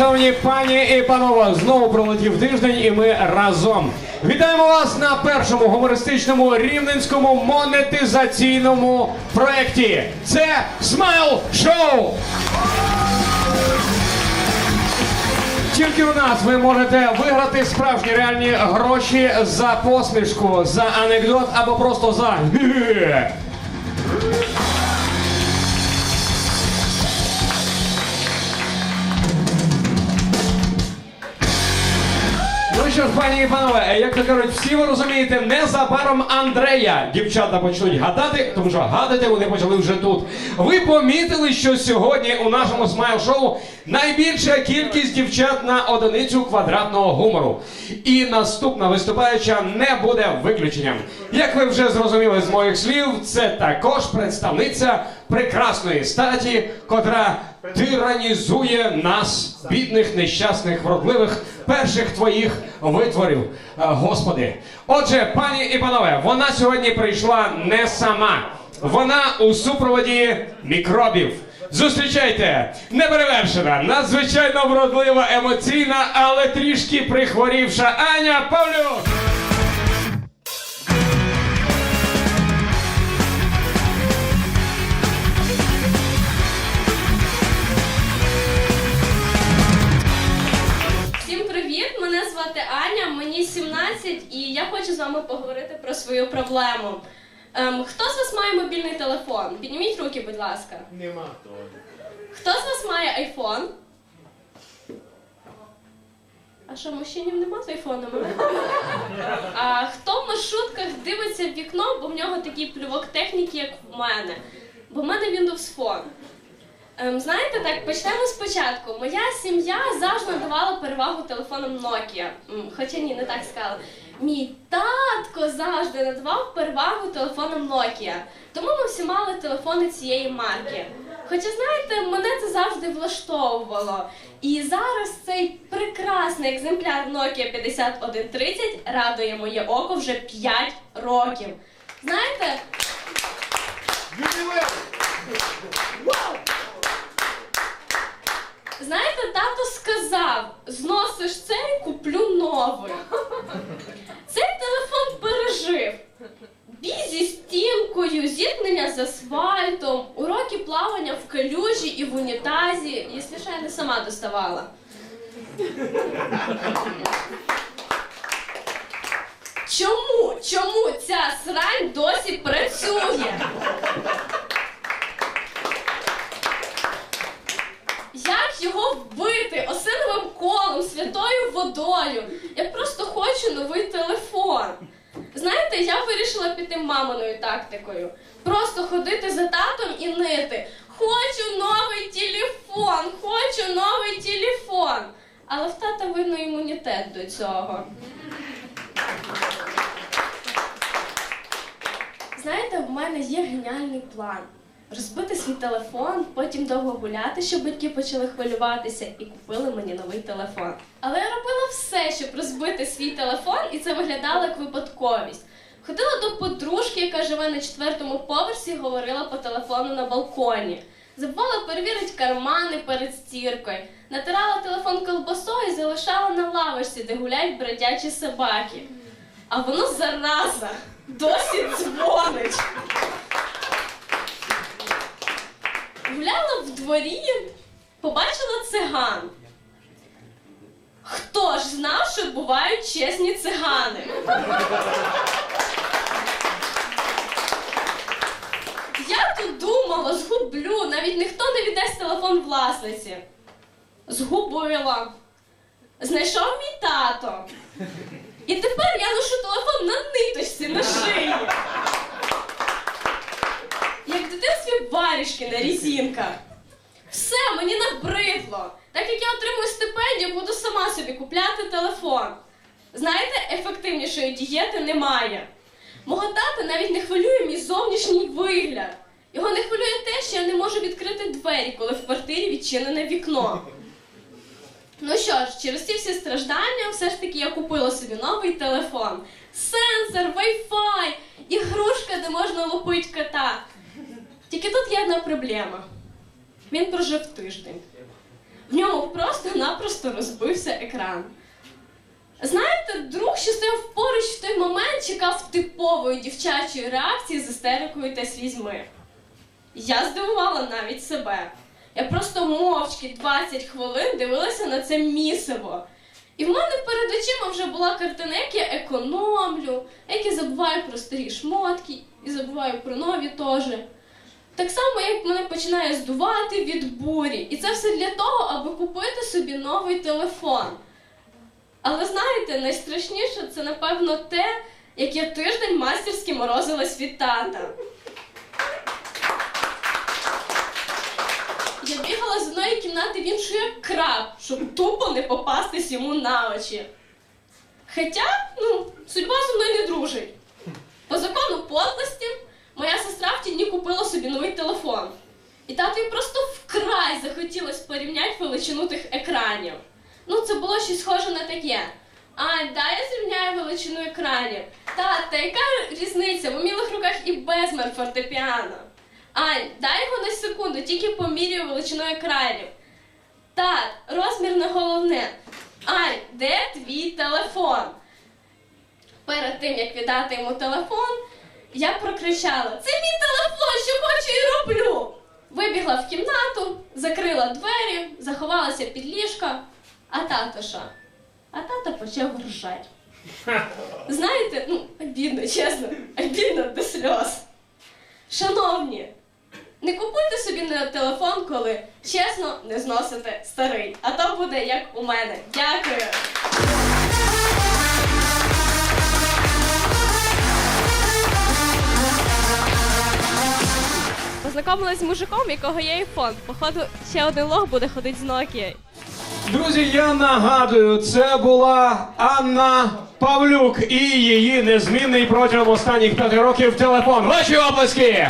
шановні пані і панове, знову пролетів тиждень, і ми разом. Вітаємо вас на першому гумористичному рівненському монетизаційному проєкті. Це Смайл Шоу. Тільки у нас ви можете виграти справжні реальні гроші за посмішку, за анекдот або просто за Що ж, пані і панове, як то кажуть, всі ви розумієте, незабаром Андрея дівчата почнуть гадати, тому що гадати вони почали вже тут. Ви помітили, що сьогодні у нашому смайл-шоу найбільша кількість дівчат на одиницю квадратного гумору. І наступна виступаюча не буде виключенням. Як ви вже зрозуміли з моїх слів, це також представниця прекрасної статі, котра тиранізує нас, бідних, нещасних, вродливих, перших твоїх витворів, Е, Господи. Отже, пані і панове, вона сьогодні прийшла не сама. Вона у супроводі мікробів. Зустрічайте, неперевершена, надзвичайно вродлива, емоційна, але трішки прихворівша Аня Павлюк. Звати Аня, мені 17 і я хочу з вами поговорити про свою проблему. Ем, хто з вас має мобільний телефон? Підніміть руки, будь ласка. Нема то. Хто з вас має айфон? А що, мужчинів нема з айфонами? А хто в маршрутках дивиться в вікно, бо в нього такий плювок техніки, як в мене? Бо в мене Windows Phone. Ем, знаєте, так, почнемо спочатку. Моя сім'я завжди надавала перевагу телефонам Nokia. Хоча ні, не так сказала. Мій татко завжди надавав перевагу телефонам Nokia. Тому ми всі мали телефони цієї марки. Хоча, знаєте, мене це завжди влаштовувало. І зараз цей прекрасний екземпляр Nokia 5130 радує моє око вже 5 років. Знаєте, Юбілей! Знаєте, тато сказав: зносиш цей, куплю новий. Цей телефон пережив. Бій зі стінкою, зіткнення з асфальтом, уроки плавання в калюжі і в унітазі, якщо що я не сама доставала. Чому? Чому ця срань досі працює? Як його вбити осиновим колом, святою водою? Я просто хочу новий телефон. Знаєте, я вирішила піти маминою тактикою. Просто ходити за татом і нити. Хочу новий телефон, хочу новий телефон. Але в тата видно імунітет до цього. Знаєте, в мене є геніальний план. Розбити свій телефон, потім довго гуляти, щоб батьки почали хвилюватися і купили мені новий телефон. Але я робила все, щоб розбити свій телефон, і це виглядало як випадковість. Ходила до подружки, яка живе на четвертому поверсі, говорила по телефону на балконі. Забувала перевірити кармани перед стіркою, натирала телефон колбасою і залишала на лавочці, де гуляють бродячі собаки. А воно зараза досі дзвонить. Гуляла в дворі, побачила циган. Хто ж знав, що бувають чесні цигани? Я тут думала, згублю, навіть ніхто не віддасть телефон власниці. Згубила. Знайшов мій тато. І тепер я ношу телефон на ниточці на шиї. Як в дитинстві варішки на різінках. Мені набридло. Так як я отримую стипендію, буду сама собі купляти телефон. Знаєте, ефективнішої дієти немає. Мого тата навіть не хвилює мій зовнішній вигляд. Його не хвилює те, що я не можу відкрити двері, коли в квартирі відчинене вікно. Ну що ж, через ці всі страждання, все ж таки я купила собі новий телефон. Сенсор, Wi-Fi, ігрушка, де можна лупити кота. Тільки тут є одна проблема. Він прожив тиждень. В ньому просто-напросто розбився екран. Знаєте, друг, що стояв поруч в той момент, чекав типової дівчачої реакції з істерикою та слізьми. Я здивувала навіть себе. Я просто мовчки 20 хвилин дивилася на це місиво. І в мене перед очима вже була картина, як я економлю, як я забуваю про старі шмотки і забуваю про нові теж. Так само, як мене починає здувати від бурі. І це все для того, аби купити собі новий телефон. Але знаєте, найстрашніше це, напевно, те, як я тиждень мастерськи морозилась від тата. Я бігала з одної кімнати в іншу як краб, щоб тупо не попастись йому на очі. Хоча, ну, судьба зі мною не дружить. По закону подлості, моя сестра в ті дні купила собі новий телефон. І татові просто вкрай захотілось порівняти величину тих екранів. Ну, це було щось схоже на таке. Ань, дай я зрівняю величину екранів. Та, та яка різниця? В умілих руках і безмер фортепіано. Ань, дай його на секунду, тільки помірюю величину екранів. Так, розмір не головне. Ань, де твій телефон? Перед тим, як віддати йому телефон, я прокричала: Це мій телефон, що хочу і роблю. Вибігла в кімнату, закрила двері, заховалася під ліжка, а тато що? А тато почав ржати. Знаєте, ну, обідно, чесно, обідно до сльоз. Шановні, не купуйте собі на телефон, коли чесно не зносите старий. А то буде як у мене. Дякую. Познайомилась з мужиком, якого є айфон. Походу, ще один лох буде ходити з Nokia. Друзі, я нагадую, це була Анна Павлюк і її незмінний протягом останніх п'яти років телефон. Ваші оплески!